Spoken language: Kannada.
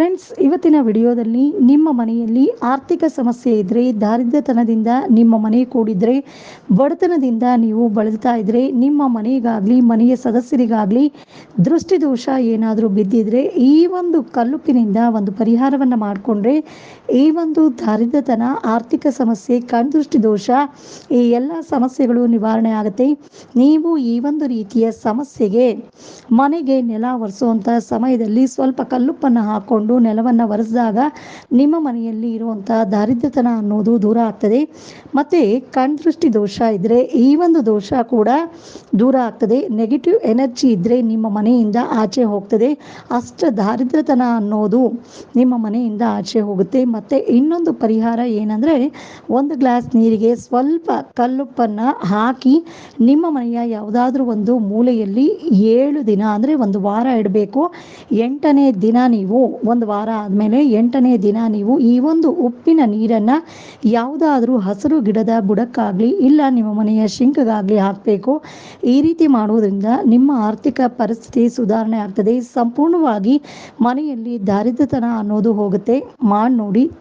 ಫ್ರೆಂಡ್ಸ್ ಇವತ್ತಿನ ವಿಡಿಯೋದಲ್ಲಿ ನಿಮ್ಮ ಮನೆಯಲ್ಲಿ ಆರ್ಥಿಕ ಸಮಸ್ಯೆ ಇದ್ದರೆ ದಾರಿದ್ರ್ಯತನದಿಂದ ನಿಮ್ಮ ಮನೆ ಕೂಡಿದ್ರೆ, ಬಡತನದಿಂದ ನೀವು ಬಳಲ್ತಾ ಇದ್ರೆ, ನಿಮ್ಮ ಮನೆಗಾಗಲಿ, ಮನೆಯ ಸದಸ್ಯರಿಗಾಗಲಿ ದೃಷ್ಟಿದೋಷ ಏನಾದರೂ ಬಿದ್ದಿದ್ರೆ, ಈ ಒಂದು ಕಲ್ಲುಪ್ಪಿನಿಂದ ಒಂದು ಪರಿಹಾರವನ್ನು ಮಾಡಿಕೊಂಡ್ರೆ, ಈ ಒಂದು ದಾರಿದ್ರ್ಯತನ, ಆರ್ಥಿಕ ಸಮಸ್ಯೆ ಕಣ್ದೃಷ್ಟಿ ದೋಷ ಈ ಎಲ್ಲ ಸಮಸ್ಯೆಗಳು ನಿವಾರಣೆ ಆಗುತ್ತೆ. ನೀವು ಈ ಒಂದು ರೀತಿಯ ಸಮಸ್ಯೆಗೆ ಮನೆಗೆ ನೆಲ ಒರೆಸುವಂಥ ಸಮಯದಲ್ಲಿ ಸ್ವಲ್ಪ ಕಲ್ಲುಪ್ಪನ್ನು ಹಾಕ್ಕೊಂಡು ನೆಲವನ್ನು ಒರೆಸಿದಾಗ ನಿಮ್ಮ ಮನೆಯಲ್ಲಿ ಇರುವಂತಹ ದಾರಿದ್ರ್ಯತನ ಅನ್ನೋದು ದೂರ ಆಗ್ತದೆ. ಮತ್ತೆ ಕಣ್ದೃಷ್ಟಿ ದೋಷ ಇದ್ದರೆ ಈ ಒಂದು ದೋಷ ಕೂಡ ದೂರ ಆಗ್ತದೆ. ನೆಗೆಟಿವ್ ಎನರ್ಜಿ ಇದ್ದರೆ ನಿಮ್ಮ ಮನೆಯಿಂದ ಆಚೆ ಹೋಗ್ತದೆ. ಅಷ್ಟ ದಾರಿದ್ರ್ಯತನ ಅನ್ನೋದು ನಿಮ್ಮ ಮನೆಯಿಂದ ಆಚೆ ಹೋಗುತ್ತೆ. ಮತ್ತು ಇನ್ನೊಂದು ಪರಿಹಾರ ಏನಂದರೆ ಒಂದು ಗ್ಲಾಸ್ ನೀರಿಗೆ ಸ್ವಲ್ಪ ಕಲ್ಲುಪ್ಪನ್ನು ಹಾಕಿ ನಿಮ್ಮ ಮನೆಯ ಯಾವುದಾದ್ರೂ ಒಂದು ಮೂಲೆಯಲ್ಲಿ ಏಳು ದಿನ ಅಂದರೆ ಒಂದು ವಾರ ಇಡಬೇಕು. ಎಂಟನೇ ದಿನ ನೀವು ಒಂದು ವಾರ ಆದಮೇಲೆ ಎಂಟನೇ ದಿನ ನೀವು ಈ ಒಂದು ಉಪ್ಪಿನ ನೀರನ್ನು ಯಾವುದಾದ್ರೂ ಹಸಿರು ಗಿಡದ ಬುಡಕ್ಕಾಗಲಿ ಇಲ್ಲ ನಿಮ್ಮ ಮನೆಯ ಶಿಂಕಗಾಗಲಿ ಹಾಕಬೇಕು. ಈ ರೀತಿ ಮಾಡುವುದರಿಂದ ನಿಮ್ಮ ಆರ್ಥಿಕ ಪರಿಸ್ಥಿತಿ ಸುಧಾರಣೆ ಆಗ್ತದೆ. ಸಂಪೂರ್ಣವಾಗಿ ಮನೆಯಲ್ಲಿ ದಾರಿದ್ರ್ಯತನ ಅನ್ನೋದು ಹೋಗುತ್ತೆ. ಮಾಡಿ ನೋಡಿ.